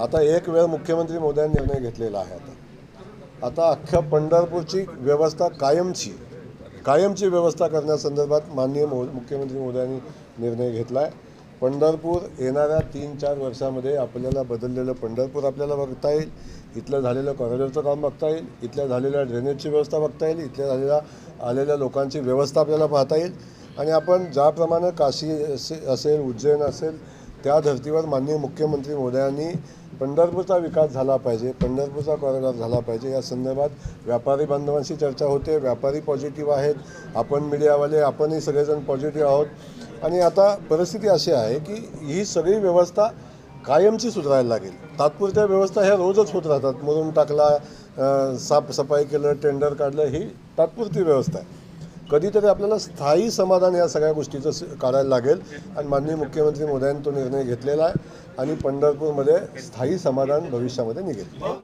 आता एक वेळ मुख्यमंत्री मोदयांनी निर्णय घेतलेला आहे आता. आता अख्ख्या पंढरपूरची व्यवस्था कायमची कायमची व्यवस्था करण्यासंदर्भात माननीय मो मुख्यमंत्री मोदयांनी निर्णय घेतला आहे पंढरपूर येणाऱ्या तीन चार वर्षामध्ये आपल्याला बदललेलं पंढरपूर आपल्याला बघता येईल. इथलं झालेलं कॉरिडॉरचं काम बघता येईल. इथल्या झालेल्या ड्रेनेजची व्यवस्था बघता येईल. इथल्या झालेल्या आलेल्या लोकांची व्यवस्था आपल्याला पाहता येईल. आणि आपण ज्याप्रमाणे काशी असे असेल उज्जैन असेल त्या धर्तीवर माननीय मुख्यमंत्री मोदयांनी पंढरपूरचा विकास झाला पाहिजे पंढरपूरचा कॉरिडॉर झाला पाहिजे. या संदर्भात व्यापारी बांधवांशी चर्चा होते व्यापारी पॉझिटिव्ह आहेत आपण मीडियावाले आपणही सगळेजण पॉझिटिव्ह आहोत. आणि आता परिस्थिती अशी आहे की ही सगळी व्यवस्था कायमची सुधारायला लागेल. तात्पुरत्या व्यवस्था ह्या रोजच होत राहतात. मरून टाकला साफसफाई केलं टेंडर काढलं ही तात्पुरती व्यवस्था आहे. कधीतरी आपल्याला स्थायी समाधान या सगळ्या गोष्टीचं काढायला लागेल. आणि माननीय मुख्यमंत्री मोदयांनी तो निर्णय घेतलेला आहे. आणि पंढरपूरमध्ये स्थायी समाधान भविष्यामध्ये निघेल.